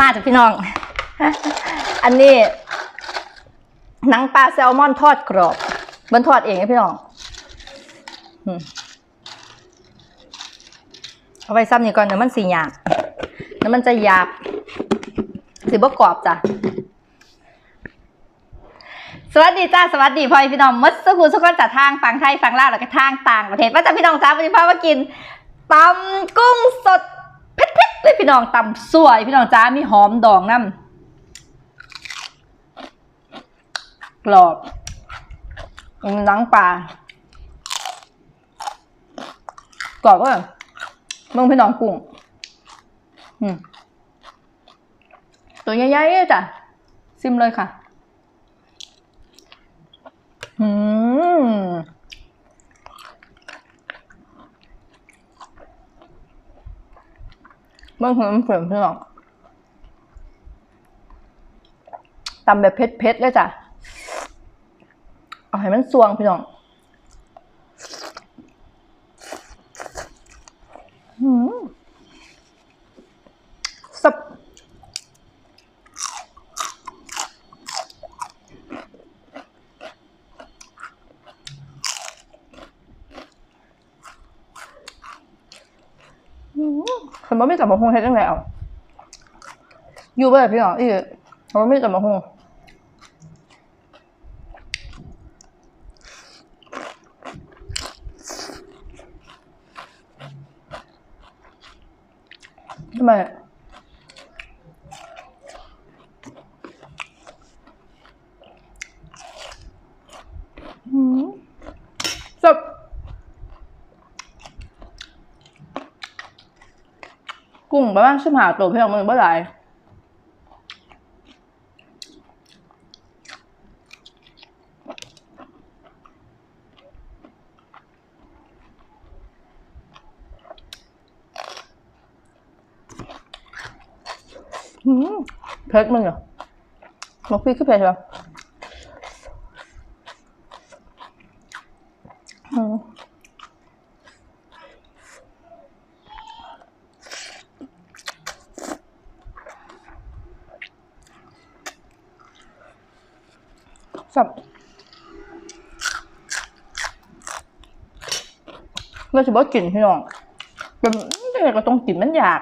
มาจากพี่น้อง อันนี้หนังปลาแซลมอนทอดกรอบมันทอดเองนะพี่น้องเอาไว้ซ้ำนี่ก่อนเดี๋ยวมันสีหยาบเดี๋ยวมันจะหยาบสีบ่กรอบจ้ะสวัสดีจ้าสวัสดีพ่อพี่น้องมัดสกูสกุลจากทางฝั่งไทยฝั่งลาวแล้วก็ทางต่างประเทศว่าจะพี่น้องจ้าวันนี้พามากินตำกุ้งสด เผ็ดเลยพี่น้องตำสวย พี่น้องจ้ามีหอมดองน้ำกรอบหนังปลากรอบว่ามึงพี่น้องกุ้งตัวใหญ่ๆจ้ะซิมเลยค่ะ อืม เบิ่งคนมันเผื่อนพี่น้องตำแบบเผ็ดๆเลยจ้ะ เอาให้มันสวงพี่น้อง อืมสับ คัน บ่มีจับมาฮงเฮ็ดจังไดเอาอยู่บ่ได้พี่น้องอีคันบ่มีจับมาฮงทำไมอืมสับ กุ้งประมาณสิบห้าตัวเพียงมือเมื่อไหร่หืมเผ็ดมึงเหรอมาคุยคือเผ็ดเหรออืม สับ เราจะบอกกินพี่น้องเป็นเด็กก็ต้องกินมันอยาก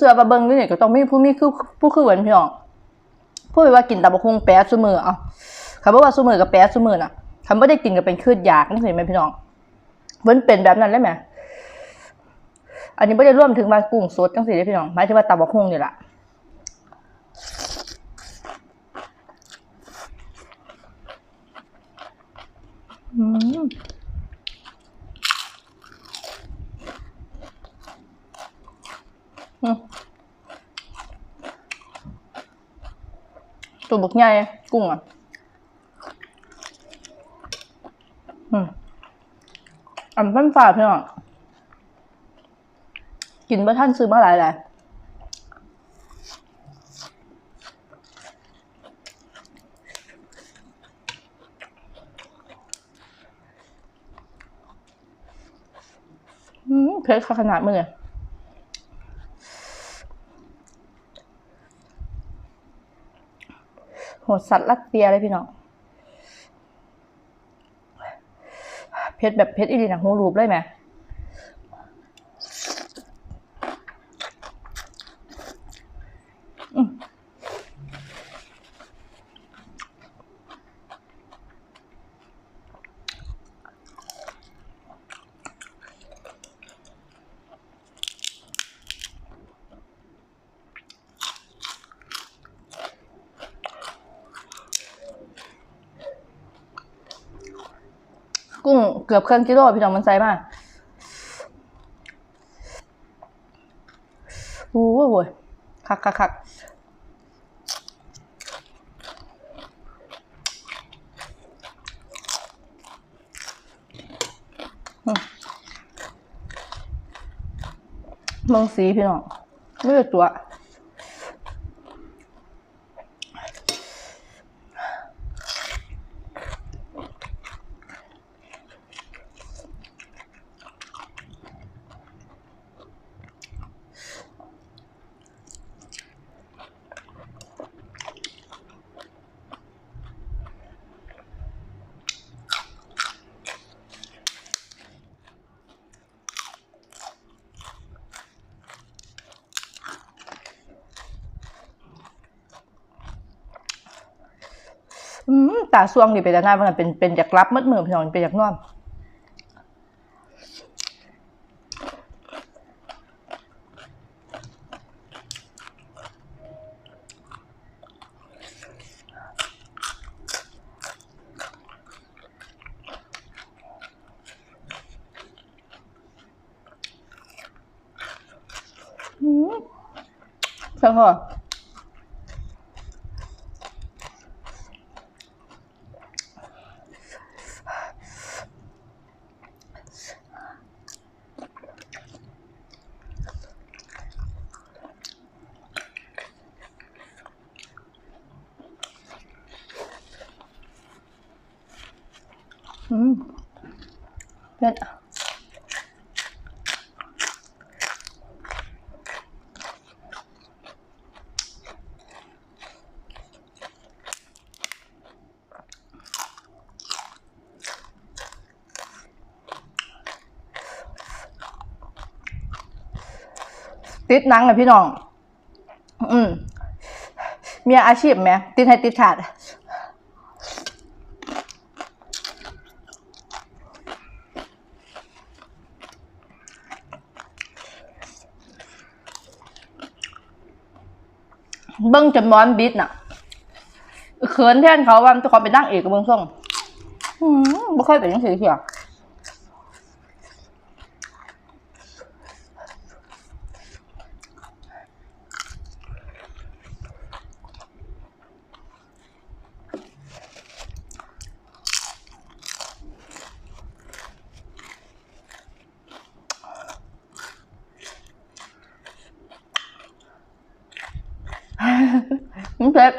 เสือปลาเบิงนี่ก็ต้องมีผู้มีคือผู้คือเหมือนพี่น้องพูดว่ากินตับกหุ่งแป๊ะซุมือเอาคำว่าซุมือกับแปะซุมือน่ะคำว่าได้กินกับเป็นคืดอยากนี่เห็นไหมพี่น้องมันเป็นแบบนั้นได้ไหมอันนี้ไม่ได้ร่วมถึงมากุ้งสดจังสิได้พี่น้องหมายถึงว่าตับกหุ่งนี่แหละอืม ตัวบกใหญ่กุ้งอะอืมอันเป็นฝาดพี่น้องกินเมื่อท่านซื้อมาหลายหลายอืมเพชรขนาดมือเลย โหดสัตว์รัสเซียเลยพี่น้องเพชรแบบเพชรอีดีนะหูรูปเลยไหม เกือบเครื่องกิโลพี่น้องมันใส่มากโอ้โหคักคักคักมองสีพี่น้องไม่เห็นตัว อืมตาซวงนี่เป็นแต่หน้ามันเป็นเป็นจากรับมืดมือพี่น้องเป็นจากนอนอืมใช่ค่อืมเติดนังเลยพี่น้อง อืมมีอาชีพไหม ติดให้ติดขาด เบิ้งจนมอนบิดน่ะเขินแทนเขาว่าจะขอเป็นนั่งเอกกับเบิ้งส่งอืมไม่ค่อยเป็นยังสีเขียว มัน เผ็ด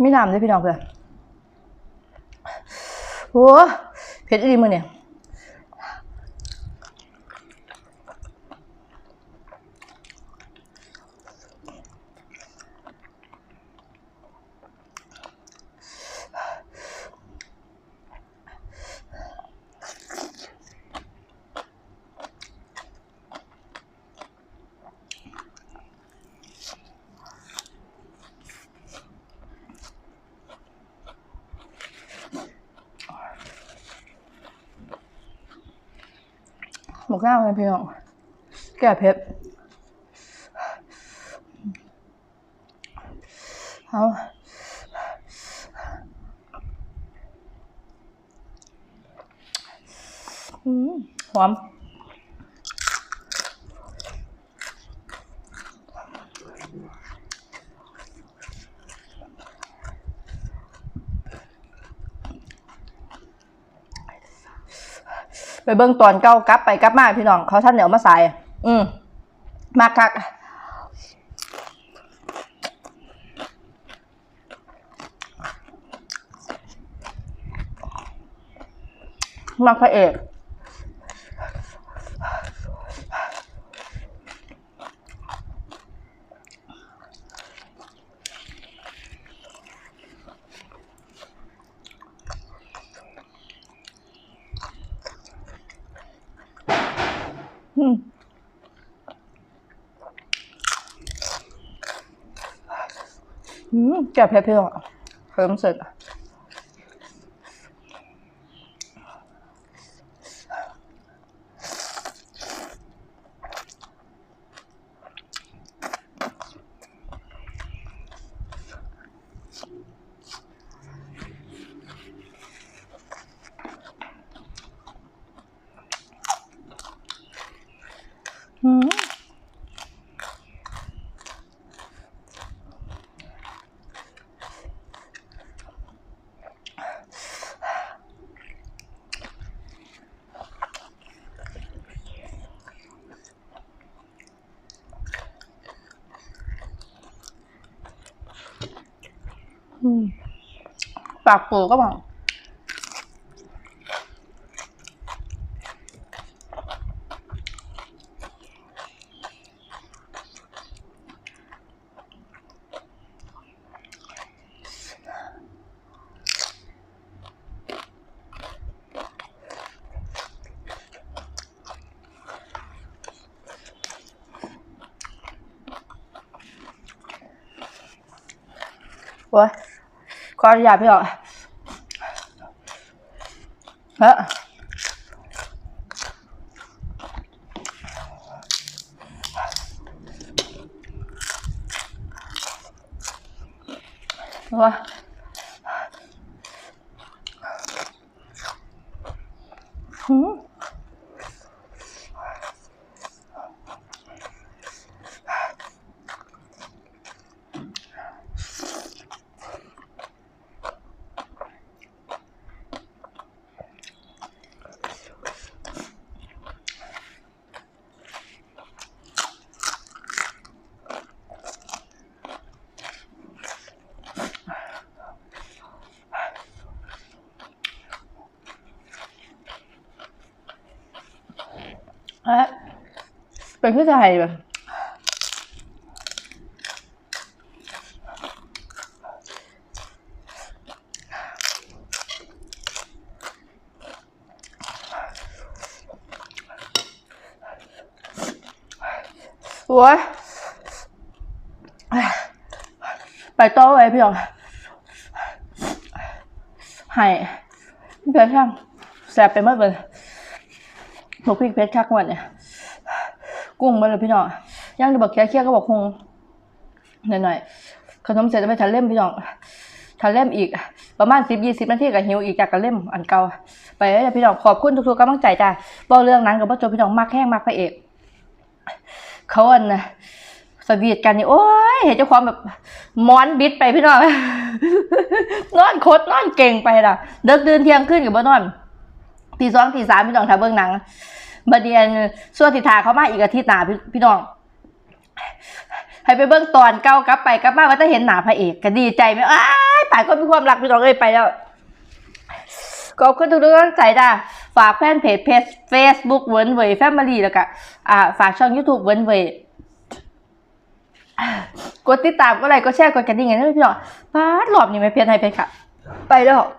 ไม่น้ำเลยพี่น้องเพื่อนโหเผ็ดดีมือเนี่ย กหน้าเลยพี่น้องแก่เพชรเอาหอม ไปเบิ้งตอนเก้ากลับไปกลับมาพี่น้องเขาท่านเหนียวมาใส่อืมมากคักมักพระเอกอืมอืม แก่เผ็ดพี่น้องเพิ่มเสร็จอืม อืม ปากปูก็บอก โอ้ยขออนุญาตพี่ออกเฮ้ยว้าหืมเอ๊ะ เป็นผู้ชายแบบโอ้ยไปโต๊ะไว้พี่หยองให้พี่เพชรช่างแสบไปหมดเลยหมูพริกเพชรคักหมดเนี่ย กุ้งมาเลยพี่น้องย่างจะบอกแค่เคี่ยวก็บอกคงหน่อยๆขนมเสร็จแล้วไปทานเล่มพี่น้องทานเล่มอีกประมาณสิบยี่สิบนาทีกับหิวอีกจากกันเล่มอันเก่าไปเลยพี่น้องขอบคุณทุกๆกำลังใจจ้าบอเรื่องนั้นกับพ่อโจพี่น้องมากแห้งมากพระเอกเขาอันนะสวีทกันนี่โอ้ยเห็นเจ้าความแบบม้อนบิดไปพี่น้องนอนโคตรนอนเก่งไปล่ะเดิกดื่นเที่ยงขึ้นกับบ่นอนตีสองตีสามพี่น้องทาเบื้องหนัง บัดเดียนส่วนติทาเขามาอีกอาทิตย์หนาพี่พี่น้องให้ไปเบื้องตอนเก้ากลับไปกลับมาว่าจะเห็นหนาพระเอกก็ดีใจไหมอ้ายป่ายก็มีความรักพี่น้องเอ้ยไปแล้วขอบคุณทุกท่านใจจ้าฝากแฟนเพจเพจเฟซบุ๊กเวิร์นเวยแฟมิลี่แล้วก็อ่าฝากช่อง YouTube เวิร์นเวยกดติดตามก็ไลค์ก็แชร์กดกระดิ่งกันด้วยพี่น้องป้าดรอบนี้ไม่เพี้ยนให้เพจค่ะ ไปแล้ว